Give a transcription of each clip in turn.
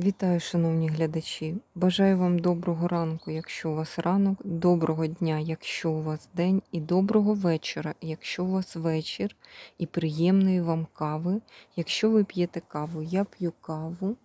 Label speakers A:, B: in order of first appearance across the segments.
A: Вітаю, шановні глядачі! Бажаю вам доброго ранку, якщо у вас ранок, доброго дня, якщо у вас день, і доброго вечора, якщо у вас вечір, і приємної вам кави. Якщо ви п'єте каву, я п'ю каву.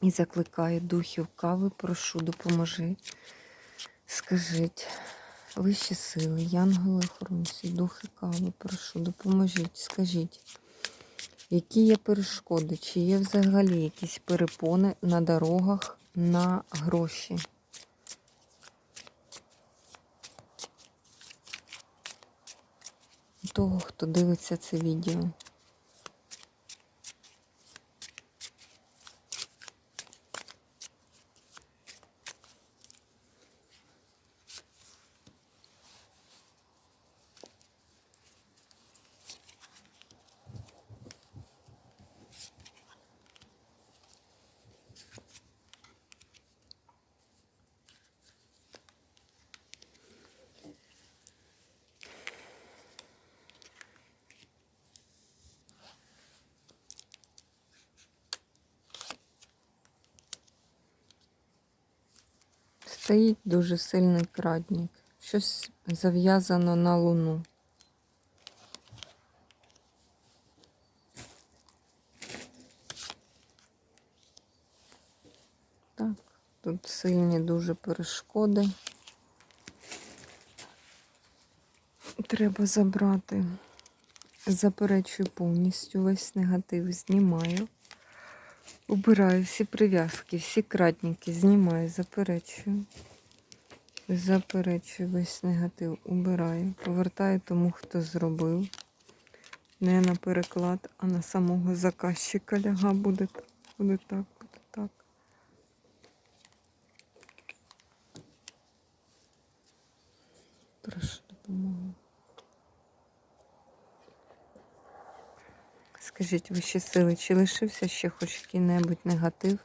A: І закликаю духів кави, прошу, допоможи. Скажіть, вищі сили, янголи охоронці, духи кави, прошу, допоможіть, скажіть, які є перешкоди, чи є взагалі якісь перепони на дорогах на гроші? Того, хто дивиться це відео. Стоїть дуже сильний крадник. Щось зав'язано на луну. Так, тут сильні дуже перешкоди. Треба забрати. Заперечую повністю весь негатив, знімаю. Убираю всі прив'язки, всі кратники, знімаю, заперечую. Заперечую весь негатив, убираю. Повертаю тому, хто зробив. Не на переклад, а на самого заказчика ляга буде, буде так. Прошу допомоги. Скажіть, вищі сили, чи лишився ще хоч який-небудь негатив,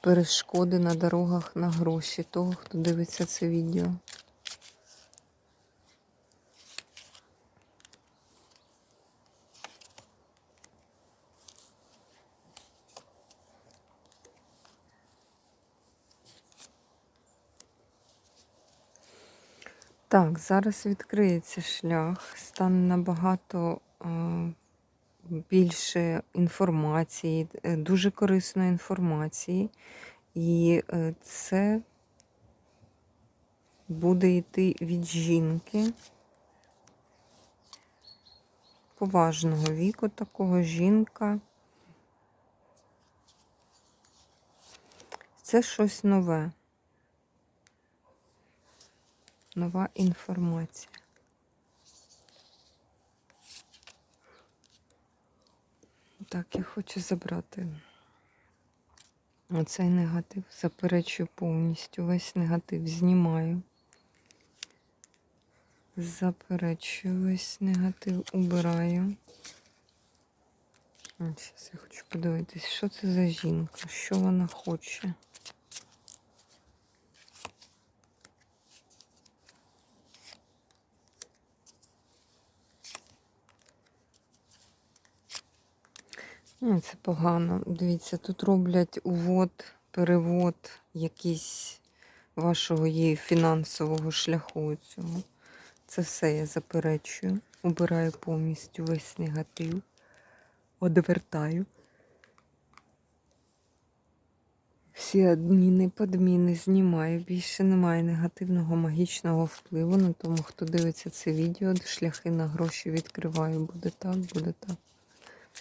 A: перешкоди на дорогах на гроші того, хто дивиться це відео? Так, зараз відкриється шлях, стане набагато е, більше інформації, е, дуже корисної інформації. І е, це буде йти від жінки поважного віку, такого жінка. Це щось нове. Нова інформація. Так, я хочу забрати оцей негатив, заперечую повністю. Весь негатив знімаю. Заперечую весь негатив, убираю. Зараз я хочу подивитись, що це за жінка, що вона хоче. Це погано. Дивіться, тут роблять увод, перевод якийсь вашого її фінансового шляху цього. Це все я заперечую. Убираю повністю весь негатив, одвертаю. Всі адміни, подміни знімаю. Більше немає негативного магічного впливу на тому, хто дивиться це відео, шляхи на гроші відкриваю. Буде так, буде так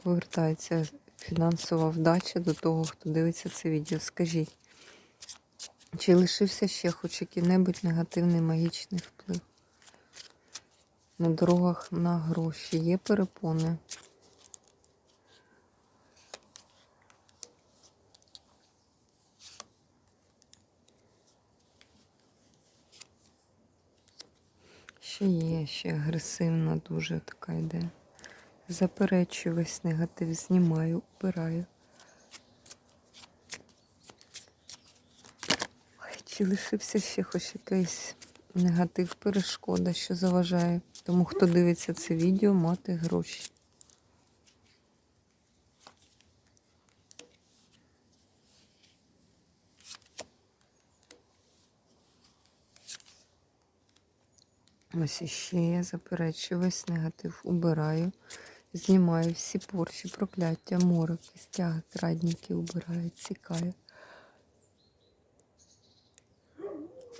A: повертається фінансова вдача до того, хто дивиться це відео. Скажіть, чи лишився ще хоч який-небудь негативний магічний вплив? На дорогах на гроші є перепони? Ще є, ще агресивна дуже така йде. Заперечую весь негатив, знімаю, убираю. Чи лишився ще хоч якийсь негатив, перешкода, що заважає. Тому хто дивиться це відео, мати гроші. Ось іще я заперечую весь негатив, убираю знімаю всі порчі, прокляття, мороки, стяги, крадніки убираю, цікаю.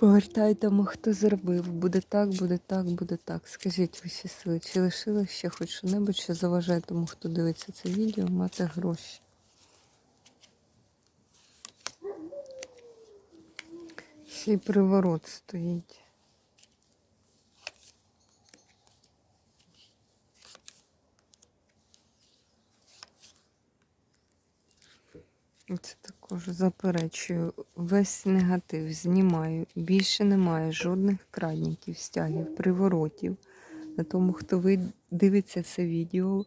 A: Повертай тому, хто зробив. Буде так, буде так, буде так. Скажіть вищі сили, чи лишилось ще хоч що-небудь, що заважає тому, хто дивиться це відео, мати гроші? Ще й приворот стоїть. Це також заперечую. Весь негатив знімаю. Більше немає жодних крадників, стягів, приворотів. На тому, хто ви дивиться це відео,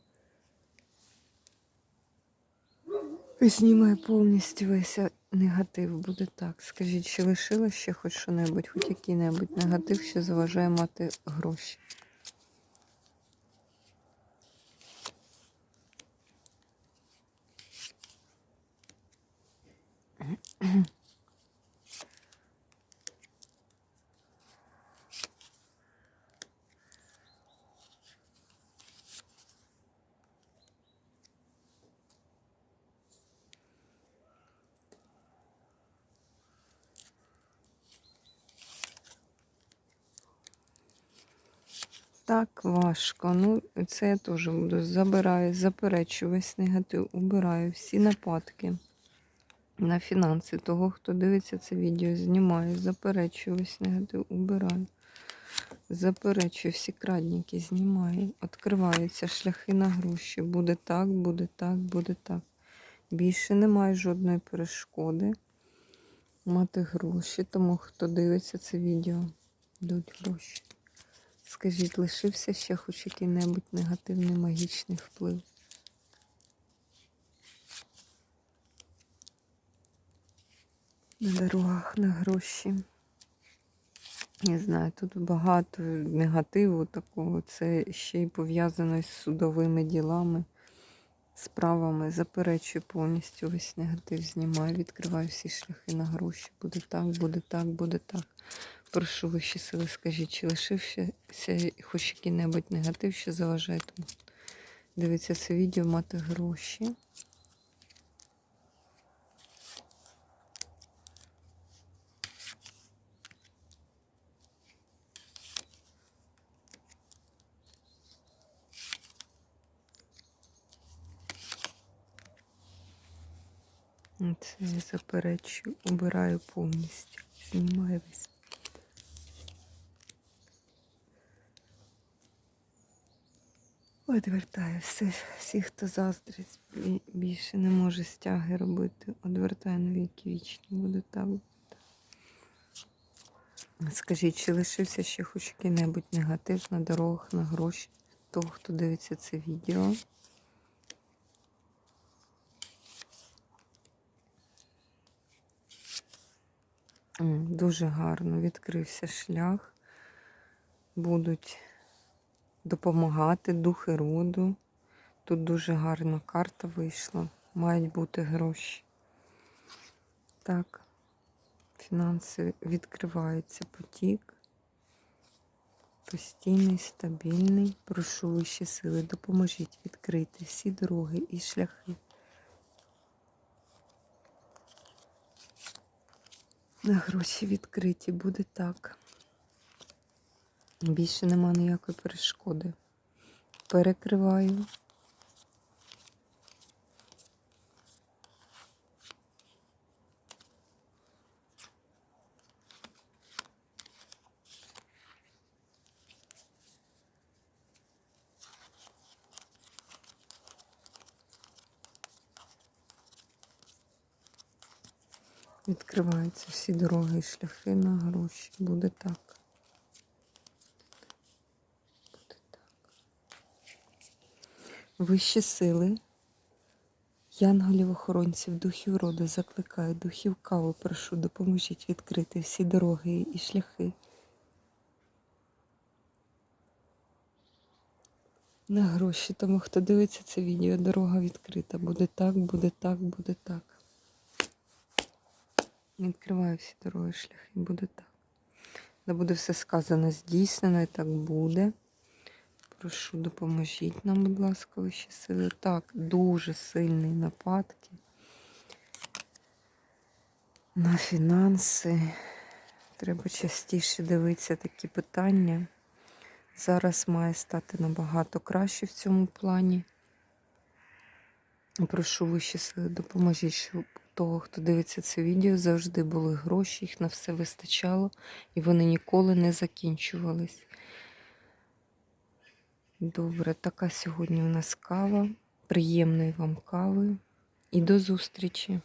A: знімаю повністю весь негатив. Буде так. Скажіть, чи лишилось ще хоч що-небудь, хоч який-небудь негатив, що заважає мати гроші? Так важко. Ну, це я теж буду. Забираю, заперечую весь негатив, убираю всі нападки на фінанси того, хто дивиться це відео, знімаю, заперечую весь негатив, убираю. Заперечую всі крадники, знімаю. Відкриваються шляхи на гроші. Буде так, буде так, буде так. Більше немає жодної перешкоди мати гроші, тому хто дивиться це відео, йдуть гроші. Скажіть, лишився ще хоч який-небудь негативний магічний вплив? На дорогах, на гроші. Не знаю, тут багато негативу такого. Це ще й пов'язано з судовими ділами, справами. Заперечую повністю весь негатив, знімаю, відкриваю всі шляхи на гроші. Буде так, буде так, буде так. Прошу вищі сили, скажіть, чи лишився хоч який-небудь негатив, що заважає тому? Дивіться це відео, мати гроші. Це я заперечую, убираю повністю, знімаю весь. Одвертаю все, всі, хто заздрить, більше не може стяги робити. Одвертаю на віки вічні, буде так. так. Скажіть, чи лишився ще хоч який-небудь негатив на дорогах, на гроші того, хто дивиться це відео? Дуже гарно відкрився шлях. Будуть допомагати духи роду. Тут дуже гарна карта вийшла. Мають бути гроші. Так, фінанси відкриваються потік. Постійний, стабільний. Прошу вищі сили, допоможіть відкрити всі дороги і шляхи. На гроші відкриті буде так. Більше нема ніякої перешкоди. Перекриваю. Відкриваються всі дороги і шляхи на гроші. Буде так. Буде так. Вищі сили. Янголів охоронців, духів роду закликаю, духів каву прошу, допоможіть відкрити всі дороги і шляхи. На гроші, тому хто дивиться це відео, дорога відкрита. Буде так, буде так, буде так. Відкриваю всі дороги, шляхи, буде так. де буде все сказано, здійснено і так буде. Прошу, допоможіть нам, будь ласка, вищі сили. Так, дуже сильні нападки на фінанси. Треба частіше дивитися такі питання. Зараз має стати набагато краще в цьому плані. Прошу вищі сили, допоможіть, щоб того, хто дивиться це відео, завжди були гроші, їх на все вистачало, і вони ніколи не закінчувались. Добре, така сьогодні у нас кава. Приємної вам кави і до зустрічі!